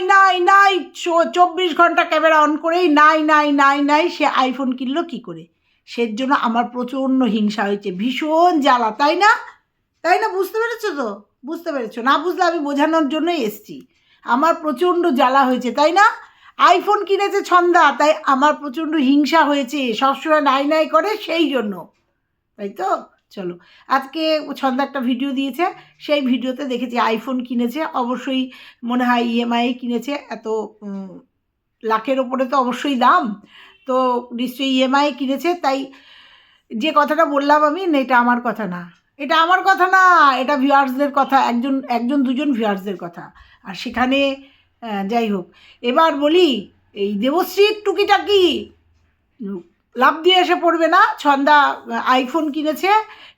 নাই নাই চো- চব্বিশ ঘণ্টা ক্যামেরা অন করেই নাই নাই নাই নাই সে আইফোন কিনলো কি করে? সের জন্য আমার প্রচণ্ড হিংসা হয়েছে, ভীষণ জ্বালা, তাই না? তাই না, বুঝতে পেরেছ তো? বুঝতে পেরেছ? না বুঝলে আমি বোঝানোর জন্যই এসছি। আমার প্রচণ্ড জ্বালা হয়েছে, তাই না? আইফোন কিনেছে ছন্দা, তাই আমার প্রচণ্ড হিংসা হয়েছে, সবসময় নাই নাই করে, সেই জন্য। তাই তো? চলো। আজকে ছন্দা একটা ভিডিও দিয়েছে, সেই ভিডিওতে দেখেছি আইফোন কিনেছে, অবশ্যই মনে হয় ইএমআই কিনেছে, এত লাখের ওপরে তো অবশ্যই দাম। তো নিশ্চয়ই ইএমআই কিনেছে, তাই যে কথাটা বললাম আমি এটা আমার কথা না। এটা আমার কথা না, এটা ভিউয়ার্সদের কথা, একজন একজন, দুজন ভিউয়ার্সদের কথা। আর সেখানে যাই হোক, এবার বলি, এই দেবশ্রীর টুকিটাকি লাভ দিয়ে এসে পড়বে না। ছন্দা আইফোন কিনেছে।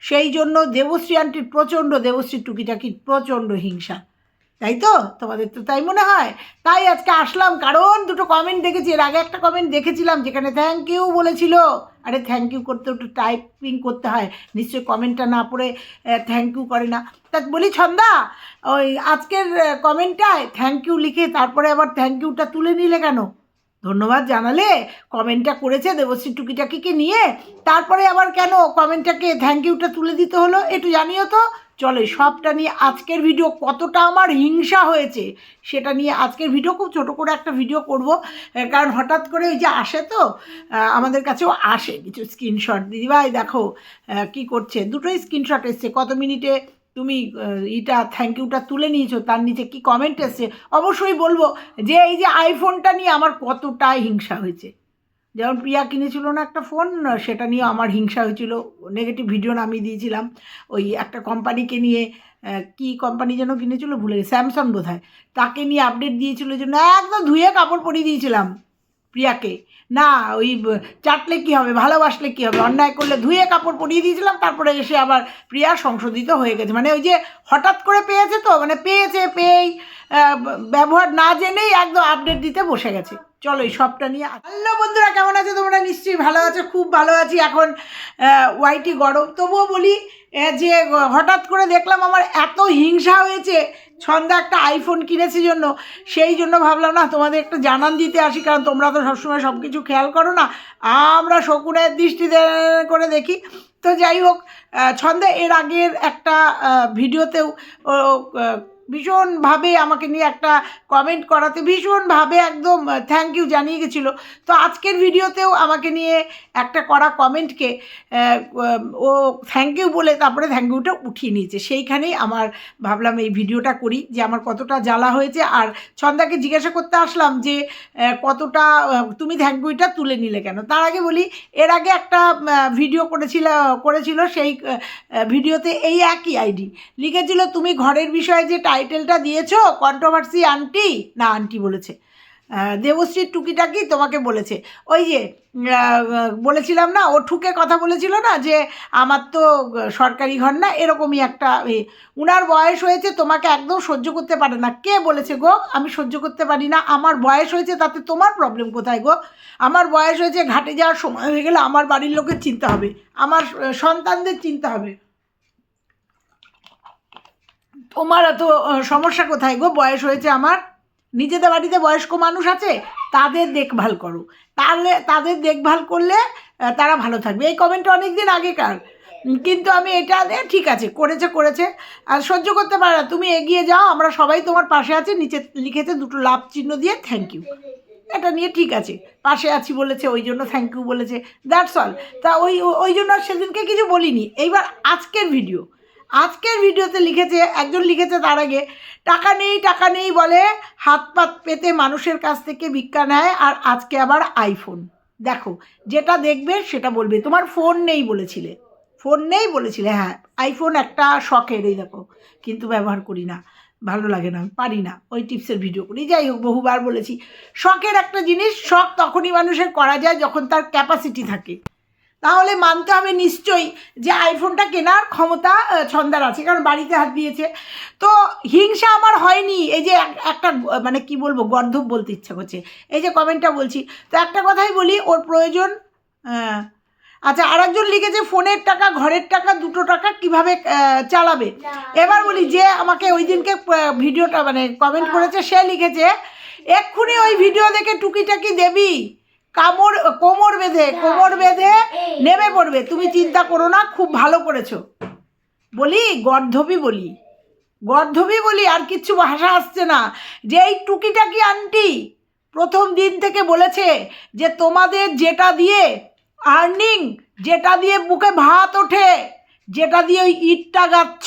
সেই জন্য দেবশ্রী আন্টির প্রচণ্ড দেবশ্রী টুকিটাকির প্রচণ্ড হিংসা। তাই তো? তোমাদের তো তাই মনে হয়? তাই আজকে আসলাম কারণ দুটো কমেন্ট দেখেছি। এর আগে একটা কমেন্ট দেখেছিলাম যেখানে থ্যাংক ইউ বলেছিল। আরে থ্যাংক ইউ করতে একটু টাইপিং করতে হয়। নিশ্চয়ই কমেন্টটা না পড়ে থ্যাংক ইউ করে না। তা বলি ছন্দা, ওই আজকের কমেন্টটায় থ্যাংক ইউ লিখে তারপরে আবার থ্যাংক ইউটা তুলে নিলে কেন? ধন্যবাদ জানালে, কমেন্টটা করেছে দেবশ্রী টুকিটাকিকে নিয়ে। তারপরে আবার কেন কমেন্টটাকে থ্যাংক ইউটা তুলে দিতে হলো, একটু জানিও তো? চলে সবটা নিয়ে আজকের ভিডিও কতটা আমার হিংসা হয়েছে, সেটা নিয়ে আজকের ভিডিও খুব ছোটো করে একটা ভিডিও করব। কারণ হঠাৎ করে ওই যে আসে তো আমাদের কাছেও আসে। কিছু স্ক্রিনশট দিদিভাই, দেখো কি করছে? দুটোই স্ক্রিনশট এসছে। কত মিনিটে তুমি ইটা থ্যাংক ইউটা তুলে নিয়েছো, তার নিচে কি কমেন্ট এসছে? অবশ্যই বলব যে এই যে আইফোনটা নিয়ে আমার কতটা হিংসা হয়েছে। যেমন প্রিয়া কিনেছিল না একটা ফোন সেটা নিয়ে আমার হিংসা হয়েছিল। নেগেটিভ ভিডিও নামিয়ে দিয়েছিলাম। ওই একটা কোম্পানিকে নিয়ে কি কোম্পানি যেন কিনেছিল ভুলে স্যামসাং বোধ তাকে নিয়ে আপডেট দিয়েছিল জন্য একদম ধুয়ে কাপড় পরিয়ে দিয়েছিলাম। প্রিয়াকে। না, ওই চাটলে কি হবে, ভালোবাসলে কি হবে? অন্যায় করলে ধুয়ে কাপড় পরিয়ে দিয়েছিলাম, তারপরে এসে আবার প্রিয়া সংশোধিত হয়ে গেছে। মানে ওই যে হঠাৎ করে পেয়েছে তো? মানে পেয়েছে, পেয়েই ব্যবহার না জেনেই একদম আপডেট দিতে বসে গেছে। চলো এই সবটা নিয়ে হ্যালো বন্ধুরা, কেমন আছো তোমরা? নিশ্চয়ই ভালো আছো, খুব ভালো আছি। এখন ওয়াইটি গরম। তবুও বলি যে হঠাৎ করে দেখলাম আমার এত হিংসা হয়েছে ছন্দা একটা আইফোন কিনেছি জন্য। সেই জন্য ভাবলাম, না, তোমাদের একটু জানান দিতে আসি, কারণ তোমরা তো সবসময় সব কিছু খেয়াল করো না। আমরা শকুনের দৃষ্টিতে করে দেখি। তো যাই হোক ছন্দা এর আগের একটা ভিডিওতেও ভীষণভাবে আমাকে নিয়ে একটা কমেন্ট করাতে ভীষণভাবে একদম থ্যাংক ইউ জানিয়ে গেছিল। তো আজকের ভিডিওতেও আমাকে নিয়ে একটা করা কমেন্টকে ও থ্যাংক ইউ বলে তারপরে থ্যাংক ইউটা উঠিয়ে নিয়েছে। সেইখানেই আমার ভাবলাম এই ভিডিওটা করি যে আমার কতটা জ্বালা হয়েছে। আর ছন্দাকে জিজ্ঞাসা করতে আসলাম যে কতটা তুমি থ্যাংক ইউটা তুলে নিলে কেন? তার আগে বলি, এর আগে একটা ভিডিও করেছিল করেছিল সেই ভিডিওতে এই একই আইডি লিখেছিল, তুমি ঘরের বিষয়ে যে টাইটেলটা দিয়েছ কন্ট্রোভার্সি আন্টি না আন্টি বলেছে। দেবশ্রীর টুকিটাকি তোমাকে বলেছে? ওই যে বলেছিলাম না ও ঠুকে কথা বলেছিল না, যে আমার তো সরকারি ঘর না, এরকমই একটা। উনার বয়স হয়েছে, তোমাকে একদম সহ্য করতে পারে না। কে বলেছে গো? আমি সহ্য করতে পারি না, আমার বয়স হয়েছে, তাতে তোমার প্রবলেম কোথায় গো? আমার বয়স হয়েছে, ঘাটে যাওয়ার সময় হয়ে গেলে আমার বাড়ির লোকের চিন্তা হবে, আমার সন্তানদের চিন্তা হবে। তোমার এত সমস্যা কোথায় গো? বয়স হয়েছে আমার। নিজেদের বাড়িতে বয়স্ক মানুষ আছে, তাদের দেখভাল করো। তাহলে তাদের দেখভাল করলে তারা ভালো থাকবে। এই কমেন্টটা অনেক দিন আগেকার। কিন্তু আমি এটা ঠিক আছে, করেছে করেছে। আর সহ্য করতে পারে না। তুমি এগিয়ে যাও, আমরা সবাই তোমার পাশে আছি। নিচে লিখেছে দুটো লাভ চিহ্ন দিয়ে থ্যাংক ইউ এটা নিয়ে ঠিক আছে। পাশে আছি বলেছে, ওই জন্য থ্যাংক ইউ বলেছে। দ্যাটস অল তা ওই ওই জন্য সেদিনকে কিছু বলিনি। এইবার আজকের ভিডিও আজকের ভিডিওতে লিখেছে, একজন লিখেছে তার আগে, টাকা নেই টাকা নেই বলে হাত পাত পেতে মানুষের কাছ থেকে ভিক্ষা নেয় আর আজকে আবার আইফোন দেখো, যেটা দেখবে সেটা বলবে। তোমার ফোন নেই বলেছিলে। ফোন নেই বলেছিলে হ্যাঁ। আইফোন একটা শখের, এই দেখো। কিন্তু ব্যবহার করি না। ভালো লাগে না, পারি না ওই টিপসের ভিডিও করি। যাই হোক, বহুবার বলেছি, শখের একটা জিনিস, শখ তখনই মানুষের করা যায় যখন তার ক্যাপাসিটি থাকে। তাহলে মানতে হবে নিশ্চয়ই যে আইফোনটা কেনার ক্ষমতা ছন্দার আছে কারণ বাড়িতে হাত দিয়েছে। তো হিংসা আমার হয়নি এই যে এক- একটা মানে কি বলব গর্ধব বলতে ইচ্ছা করছে। এই যে কমেন্টটা বলছি তো একটা কথাই বলি ওর প্রয়োজন আচ্ছা আরেকজন লিখেছে ফোনের টাকা ঘরের টাকা দুটো টাকা কীভাবে চালাবে? এবার বলি যে আমাকে ওই দিনকে ভিডিওটা মানে কমেন্ট করেছে সে লিখেছে এক্ষুনি ওই ভিডিও দেখে টুকিটাকি দেবি। কামড় কোমর বেঁধে কোমর বেঁধে নেমে পড়বে। তুমি চিন্তা করো না খুব ভালো করেছ। বলি গর্ধবি বলি। গর্ধবি বলি আর কিচ্ছু ভাষা আসছে না। যে এই টুকিটাকি আন্টি প্রথম দিন থেকে বলেছে যে তোমাদের যেটা দিয়ে আর্নিং যেটা দিয়ে বুকে ভাত ওঠে যেটা দিয়ে ওই ইটটা গাচ্ছ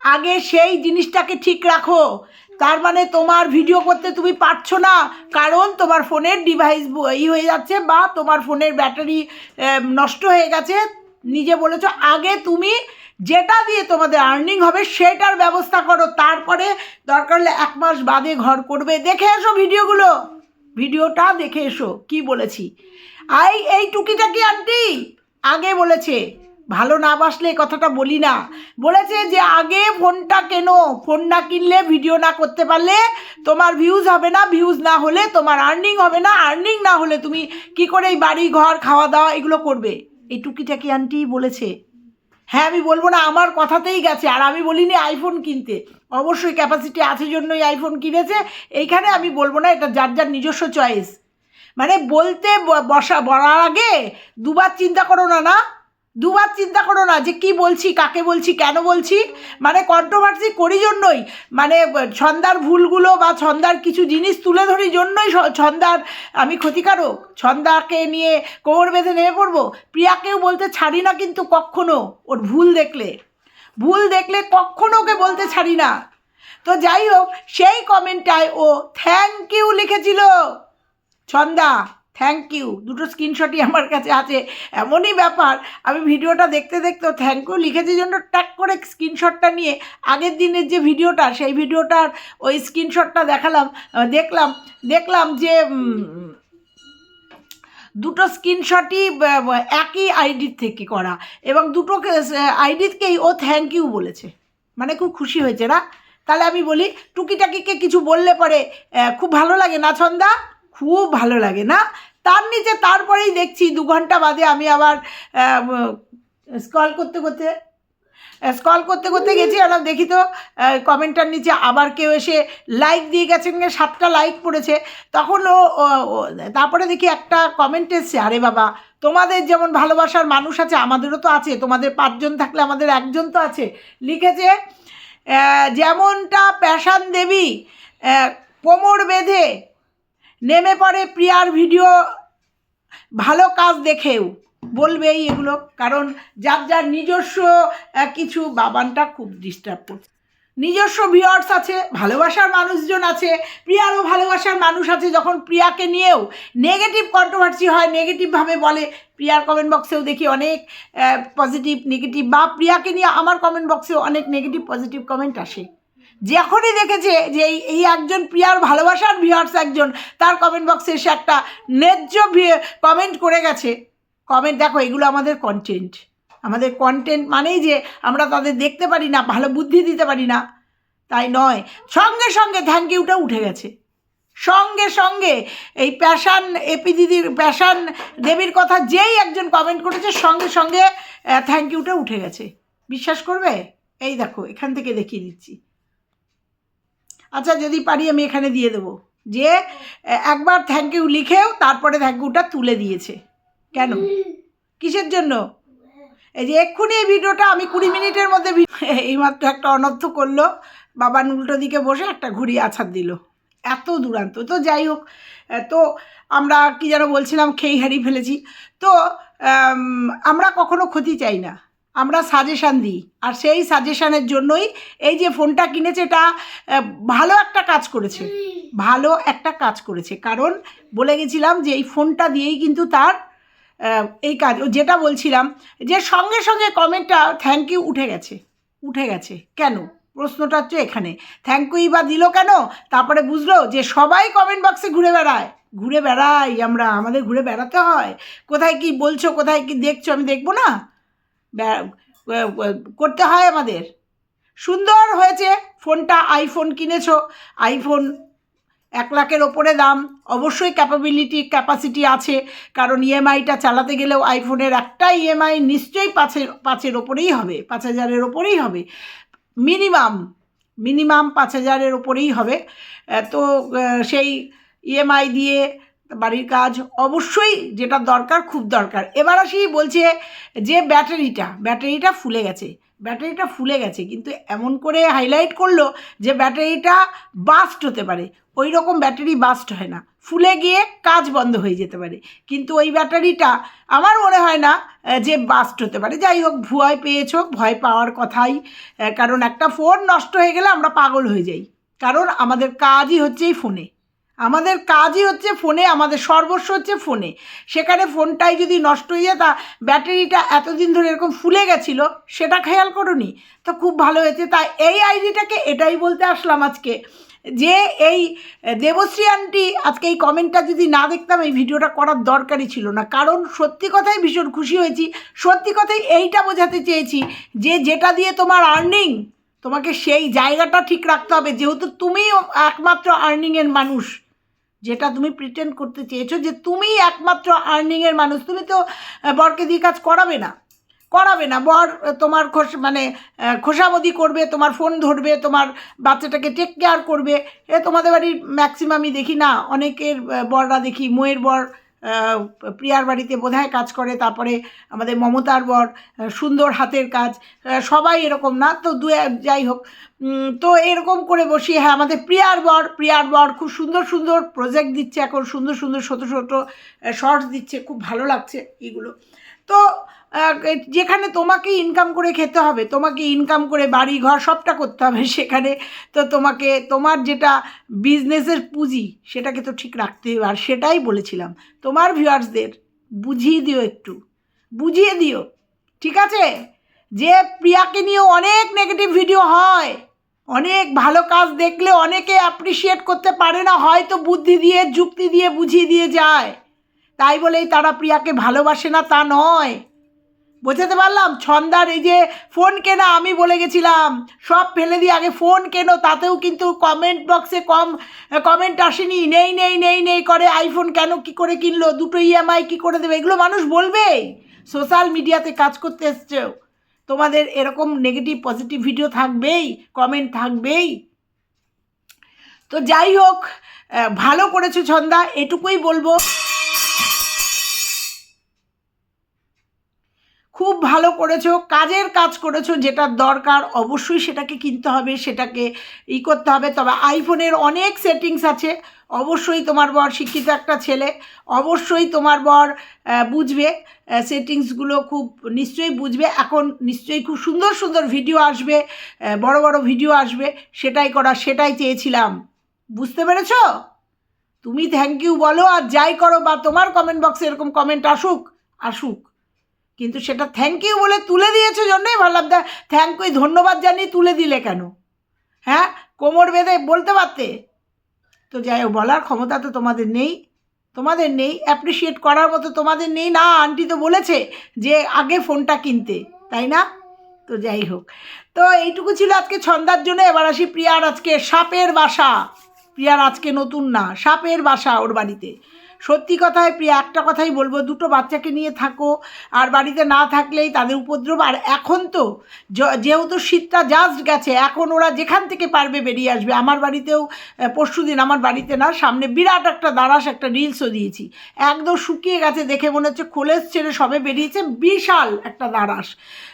আগে সেই জিনিসটাকে ঠিক রাখো। তার মানে তোমার ভিডিও করতে তুমি পারছ না, কারণ তোমার ফোনের ডিভাইস ই হয়ে যাচ্ছে বা তোমার ফোনের ব্যাটারি নষ্ট হয়ে গেছে। নিজে বলেছ, আগে তুমি যেটা দিয়ে তোমাদের আর্নিং হবে সেটার ব্যবস্থা করো, তারপরে দরকার হলে এক মাস বাদে ঘর করবে। দেখে এসো ভিডিওগুলো ভিডিওটা দেখে এসো, কি বলেছি। আই, এই টুকিটাকি আন্টি আগে বলেছে ভালো না বাসলে এই কথাটা বলি না। বলেছে যে আগে ফোনটা কেন? ফোন না কিনলে ভিডিও না করতে পারলে তোমার ভিউজ হবে না ভিউজ না হলে তোমার আর্নিং হবে না আর্নিং না হলে তুমি কি করে এই বাড়ি, ঘর খাওয়া দাওয়া এগুলো করবে? এই টুকিটাকি আন্টি বলেছে। হ্যাঁ আমি বলব না, আমার কথাতেই গেছে, আর আমি বলিনি আইফোন কিনতে। অবশ্যই ক্যাপাসিটি আছে জন্যই আইফোন কিনেছে। এইখানে আমি বলব না, এটা যার যার নিজস্ব চয়েস মানে বলতে বসা, বলার আগে দুবার চিন্তা করো না না? দুবার চিন্তা করো না যে কি বলছি, কাকে বলছি, কেন বলছি। মানে কন্ট্রোভার্সি করি জন্যই। মানে ছন্দার ভুলগুলো বা ছন্দার কিছু জিনিস তুলে ধরি জন্যই ছন্দার আমি ক্ষতিকারক। ছন্দাকে নিয়ে কোমর বেঁধে নেমে পড়ব। প্রিয়াকেও বলতে ছাড়ি না কিন্তু কখনো ওর ভুল দেখলে। ভুল দেখলে কখনো ওকে বলতে ছাড়ি না। তো যাই হোক, সেই কমেন্টটায় ও থ্যাংক ইউ লিখেছিল। ছন্দা। থ্যাংক ইউ দুটো স্ক্রিনশটই আমার কাছে আছে। এমনই ব্যাপার, আমি ভিডিওটা দেখতে দেখতে থ্যাংক ইউ লিখেছি জন্য ট্যাক করে স্ক্রিনশটটা নিয়ে আগের দিনের যে ভিডিওটা, সেই ভিডিওটার ওই স্ক্রিনশটটা দেখালাম দেখলাম দেখলাম যে দুটো স্ক্রিনশটই একই আইডির থেকে করা এবং দুটো আইডিকেই ও থ্যাংক ইউ বলেছে। মানে খুব খুশি হয়েছে না? তাহলে আমি বলি, টুকিটাকিকে কিছু বললে পরে খুব ভালো লাগে না ছন্দা? খুব ভালো লাগে, না? তার নিচে তারপরেই দেখছি দু ঘণ্টা বাদে আমি আবার স্কল করতে করতে স্কল করতে করতে গেছি আর দেখি তো কমেন্টার নিচে আবার কেউ এসে লাইক দিয়ে গেছেন সাতটা লাইক পড়েছে। তখন ও- তারপরে দেখি একটা কমেন্ট এসছে, আরে বাবা, তোমাদের যেমন ভালোবাসার মানুষ আছে, আমাদেরও তো আছে, তোমাদের পাঁচজন থাকলে আমাদের একজন তো আছে। লিখেছে যেমনটা প্যাশান দেবী কোমর বেঁধে নেমে পড়ে প্রিয়ার ভিডিও, ভালো কাজ দেখেও বলবেই এগুলো, কারণ যার যার নিজস্ব কিছু বাবানটা খুব ডিস্টার্ব করছে। নিজস্ব ভিওয়ার্স আছে, ভালোবাসার মানুষজন আছে, প্রিয়ারও ভালোবাসার মানুষ আছে, যখন প্রিয়াকে নিয়েও নেগেটিভ কন্ট্রোভার্সি হয় নেগেটিভভাবে বলে, প্রিয়ার কমেন্ট বক্সেও দেখি অনেক পজিটিভ নেগেটিভ বা প্রিয়াকে নিয়ে আমার কমেন্ট বক্সেও অনেক নেগেটিভ পজিটিভ কমেন্ট আসে। যখনই দেখেছে যে এই একজন প্রিয়ার ভালোবাসার ভিউয়ার্স একজন, তার কমেন্ট বক্সে এসে একটা ন্যায্য কমেন্ট করে গেছে। কমেন্ট দেখো, এগুলো আমাদের কন্টেন্ট আমাদের কন্টেন্ট মানেই যে আমরা তাদের দেখতে পারি না, ভালো বুদ্ধি দিতে পারি না। তাই নয়। সঙ্গে সঙ্গে থ্যাংক ইউটা উঠে গেছে। সঙ্গে সঙ্গে এই প্যাশান এপি দিদির প্যাশান দেবীর কথা যেই একজন কমেন্ট করেছে, সঙ্গে সঙ্গে থ্যাংক ইউটা উঠে গেছে। বিশ্বাস করবে? এই দেখো, এখান থেকে দেখিয়ে দিচ্ছি। আচ্ছা যদি পারি আমি এখানে দিয়ে দেবো। যে একবার থ্যাংক ইউ লিখেও তারপরে থ্যাংক ইউটা তুলে দিয়েছে। কেন? কিসের জন্য? এই যে এক্ষুনি এই ভিডিওটা আমি কুড়ি মিনিটের মধ্যে এইমাত্র একটা অনর্থ করল। বাবা উল্টো দিকে বসে একটা ঘুড়ি আছাড় দিল। এত দূরান্ত। তো যাই হোক তো আমরা কি যেন বলছিলাম, খেই হারিয়ে ফেলেছি। তো আমরা কখনো ক্ষতি চাই না। আমরা সাজেশান দিই। আর সেই সাজেশানের জন্যই এই যে ফোনটা কিনেছে এটা ভালো একটা কাজ করেছে। ভালো একটা কাজ করেছে। কারণ বলে গেছিলাম যে এই ফোনটা দিয়েই কিন্তু তার এই কাজ। যেটা বলছিলাম যে সঙ্গে সঙ্গে কমেন্টটা থ্যাংক ইউ উঠে গেছে। উঠে গেছে। কেন? প্রশ্নটা হচ্ছে এখানে। থ্যাংক ইউ বা দিল কেন? তারপরে বুঝলো যে সবাই কমেন্ট বক্সে ঘুরে বেড়ায়। ঘুরে বেড়াই আমরা। আমাদের ঘুরে বেড়াতে হয়। কোথায় কি বলছো, কোথায় কি দেখছ আমি দেখব না? করতে হয় আমাদের। সুন্দর হয়েছে ফোনটা আইফোন কিনেছো। আইফোন এক লাখের ওপরে দাম। অবশ্যই ক্যাপাবিলিটি ক্যাপাসিটি আছে। কারণ ইএমআইটা চালাতে গেলেও আইফোনের একটা ইএমআই নিশ্চয়ই পাঁচের পাঁচের ওপরেই হবে, পাঁচ হাজারের ওপরেই হবে। মিনিমাম মিনিমাম পাঁচ হাজারের ওপরেই হবে। তো সেই ইএমআই দিয়ে বাড়ির কাজ অবশ্যই যেটা দরকার, খুব দরকার। এবার আসি বলছে যে ব্যাটারিটা ব্যাটারিটা ফুলে গেছে, ব্যাটারিটা ফুলে গেছে, কিন্তু এমন করে হাইলাইট করল যে ব্যাটারিটা বাস্ট হতে পারে। ওই রকম ব্যাটারি বাস্ট হয় না। ফুলে গিয়ে কাজ বন্ধ হয়ে যেতে পারে। কিন্তু ওই ব্যাটারিটা আমার মনে হয় না যে বাস্ট হতে পারে। যাই হোক ভয় পেয়েছ, ভয় পাওয়ার কথাই কারণ একটা ফোন নষ্ট হয়ে গেলে আমরা পাগল হয়ে যাই। কারণ আমাদের কাজই হচ্ছে এই ফোনে আমাদের কাজই হচ্ছে ফোনে, আমাদের সর্বস্ব হচ্ছে ফোনে। সেখানে ফোনটাই যদি নষ্ট হয়ে তা ব্যাটারিটা এতদিন ধরে এরকম ফুলে গেছিল, সেটা খেয়াল করনি? তো খুব ভালো হয়েছে। তাই এই আইডিটাকে এটাই বলতে আসলাম আজকে, যে এই দেবশ্রী আন্টি আজকে এই কমেন্টটা যদি না দেখতাম, এই ভিডিওটা করার দরকারই ছিল না। কারণ সত্যি কথাই ভীষণ খুশি হয়েছি। সত্যি কথাই এইটা বোঝাতে চেয়েছি যে যেটা দিয়ে তোমার আর্নিং তোমাকে সেই জায়গাটা ঠিক রাখতে হবে। যেহেতু তুমি একমাত্র আর্নিংয়ের মানুষ, যেটা তুমি প্রিটেন্ড করতে চেয়েছো যে তুমি একমাত্র আর্নিংয়ের মানুষ। তুমি তো বরকে দিয়ে কাজ করাবে না। করাবে না। বর তোমার খোস মানে খোসামদি করবে, তোমার ফোন ধরবে, তোমার বাচ্চাটাকে টেক কেয়ার করবে। এ তোমাদের বাড়ির ম্যাক্সিমামই দেখি না, অনেকের বররা দেখি মোয়ের বর প্রিয়ার বাড়িতে বোধহয় কাজ করে, তারপরে আমাদের মমতার বর সুন্দর হাতের কাজ সবাই এরকম না তো দু যাই হোক। তো এরকম করে বসি হ্যাঁ আমাদের প্রিয়ার বর প্রিয়ার বর খুব সুন্দর সুন্দর প্রজেক্ট দিচ্ছে এখন, সুন্দর সুন্দর ছোটো ছোটো শর্টস দিচ্ছে, খুব ভালো লাগছে এগুলো। তো যেখানে তোমাকে ইনকাম করে খেতে হবে, তোমাকে ইনকাম করে বাড়ি ঘর সবটা করতে হবে সেখানে। তো তোমাকে, তোমার যেটা বিজনেসের পুঁজি, সেটাকে তো ঠিক রাখতে হবে। আর সেটাই বলেছিলাম, তোমার ভিউয়ার্সদের বুঝিয়ে দিও একটু। বুঝিয়ে দিও, ঠিক আছে? যে প্রিয়াকে নিয়ে অনেক নেগেটিভ ভিডিও হয়, অনেক ভালো কাজ দেখলে অনেকে অ্যাপ্রিসিয়েট করতে পারে না, হয়তো বুদ্ধি দিয়ে, যুক্তি দিয়ে বুঝিয়ে দিয়ে যায়। তাই বলেই তারা প্রিয়াকে ভালোবাসে না, তা নয়। বোঝাতে পারলাম? ছন্দার এই যে ফোন কেনা, আমি বলে গেছিলাম। সব ফেলে দিয়ে আগে ফোন কেনো, তাতেও কিন্তু কমেন্ট বক্সে কম কমেন্ট আসেনি। নেই নেই নেই নেই করে আইফোন কেন, কি করে কিনলো, দুটো ইএমআই কি করে দেবে? এগুলো মানুষ বলবেই। সোশ্যাল মিডিয়াতে কাজ করতে এসছেও তোমাদের এরকম নেগেটিভ পজিটিভ ভিডিও থাকবেই কমেন্ট থাকবেই। তো যাই হোক ভালো করেছ ছন্দা, এটুকুই বলব। ভালো করেছ, কাজের কাজ করেছ, যেটা দরকার অবশ্যই সেটাকে কিনতে হবে, সেটাকে ই করতে হবে। তবে আইফোনের অনেক সেটিংস আছে, অবশ্যই তোমার বর শিক্ষিত একটা ছেলে, অবশ্যই তোমার বর বুঝবে সেটিংসগুলো খুব নিশ্চয়ই বুঝবে। এখন নিশ্চয়ই খুব সুন্দর সুন্দর ভিডিও আসবে বড় বড় ভিডিও আসবে, সেটাই করা সেটাই চেয়েছিলাম। বুঝতে পেরেছ? তুমি থ্যাংক ইউ বলো আর যাই করো বা তোমার কমেন্ট বক্সে এরকম কমেন্ট আসুক আসুক। কিন্তু সেটা থ্যাংক ইউ বলে তুলে দিয়েছ জন্যই ভাবলাম তা থ্যাংক ইউ ধন্যবাদ জানিয়ে তুলে দিলে কেন? হ্যাঁ? কোমর বেঁধে বলতে পারতে? তো যাই হোক, বলার ক্ষমতা তো তোমাদের নেই। তোমাদের নেই অ্যাপ্রিসিয়েট করার মতো তোমাদের নেই না আন্টি তো বলেছে যে আগে ফোনটা কিনতে, তাই না? তো যাই হোক। তো এইটুকু ছিল আজকে ছন্দার জন্য, এবার আসি প্রিয়ার আজকে সাপের বাসা। প্রিয়ার আজকে নতুন না, সাপের বাসা ওর বাড়িতে। সত্যি কথায় প্রিয়া একটা কথাই বলব দুটো বাচ্চাকে নিয়ে থাকো আর বাড়িতে না থাকলেই তাদের উপদ্রব। আর এখন তো যেহেতু শীতটা জাস্ট গেছে এখন ওরা যেখান থেকে পারবে বেরিয়ে আসবে। আমার বাড়িতেও পরশু দিন আমার বাড়িতে না সামনে বিরাট একটা দারাস একটা রিলসও দিয়েছি। একদম শুকিয়ে গেছে দেখে মনে হচ্ছে খোলেস ছেড়ে সবে বেরিয়েছে বিশাল একটা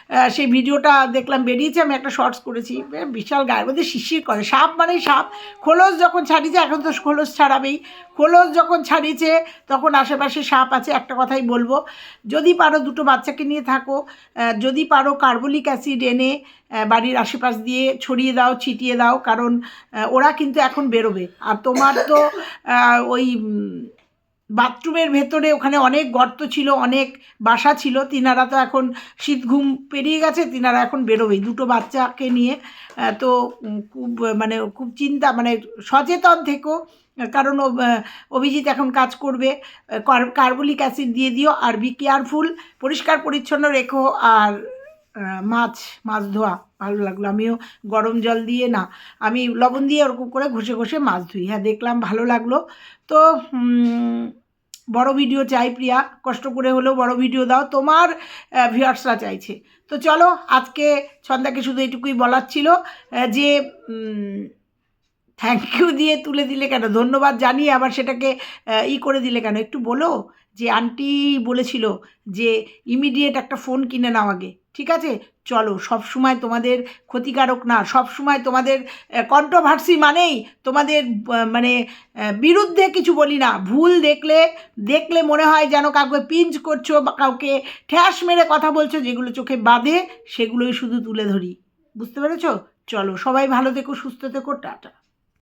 আহ, সেই ভিডিওটা দেখলাম বেরিয়েছে আমি একটা শর্টস করেছি বিশাল গায়ের মধ্যে শিশির করে। সাপ মানেই সাপ। খোলস যখন ছাড়িয়েছে এখন তো খোলস ছাড়াবেই। খোলস যখন ছাড়িয়েছে, তখন আশেপাশে সাপ আছে, একটা কথাই বলব। যদি পারো দুটো বাচ্চাকে নিয়ে থাকো যদি পারো কার্বলিক অ্যাসিড এনে বাড়ির আশেপাশ দিয়ে ছড়িয়ে দাও, ছিটিয়ে দাও, কারণ ওরা কিন্তু এখন বেরোবে। আর তোমার তো ওই বাথরুমের ভেতরে ওখানে অনেক গর্ত ছিল, অনেক বাসা ছিল, তিনারা তো এখন শীত ঘুম পেরিয়ে গেছে, তিনারা এখন বেরোবেই দুটো বাচ্চাকে নিয়ে তো খুব মানে খুব চিন্তা মানে সচেতন থেকো। কারণ অভিজিৎ এখন কাজ করবে। কার্বলিক অ্যাসিড দিয়ে দিও আর বি কেয়ারফুল পরিষ্কার, পরিচ্ছন্ন রেখো আর মাছ মাছ ধোয়া। ভালো লাগল। আমিও গরম জল দিয়ে না, আমি লবণ দিয়ে ওরকম করে ঘষে ঘষে মাছ ধুই। হ্যাঁ দেখলাম, ভালো লাগল। তো বড় ভিডিও চাই প্রিয়া। কষ্ট করে হলেও বড় ভিডিও দাও। তোমার ভিউয়ার্সরা চাইছে। তো চলো, আজকে ছন্দাকে শুধু এটুকুই বলার ছিল যে থ্যাংক ইউ দিয়ে তুলে দিলে কেন? ধন্যবাদ জানিয়ে আবার সেটাকে ই করে দিলে কেন? একটু বলো যে আন্টি বলেছিল যে ইমিডিয়েট একটা ফোন কিনে নাও আগে, ঠিক আছে? চলো, সব সময় তোমাদের ক্ষতিকারক না, সব সময় তোমাদের কন্ট্রোভার্সি মানেই তোমাদের মানে বিরুদ্ধে কিছু বলি না। ভুল দেখলে দেখলে মনে হয় যেন কাউকে পিঞ্চ করছ বা কাউকে ঠ্যাস মেরে কথা বলছো, যেগুলো চোখে বাঁধে, সেগুলোই শুধু তুলে ধরি। বুঝতে পেরেছ? চলো, সবাই ভালো থেকো, সুস্থ থেকো, টাটা।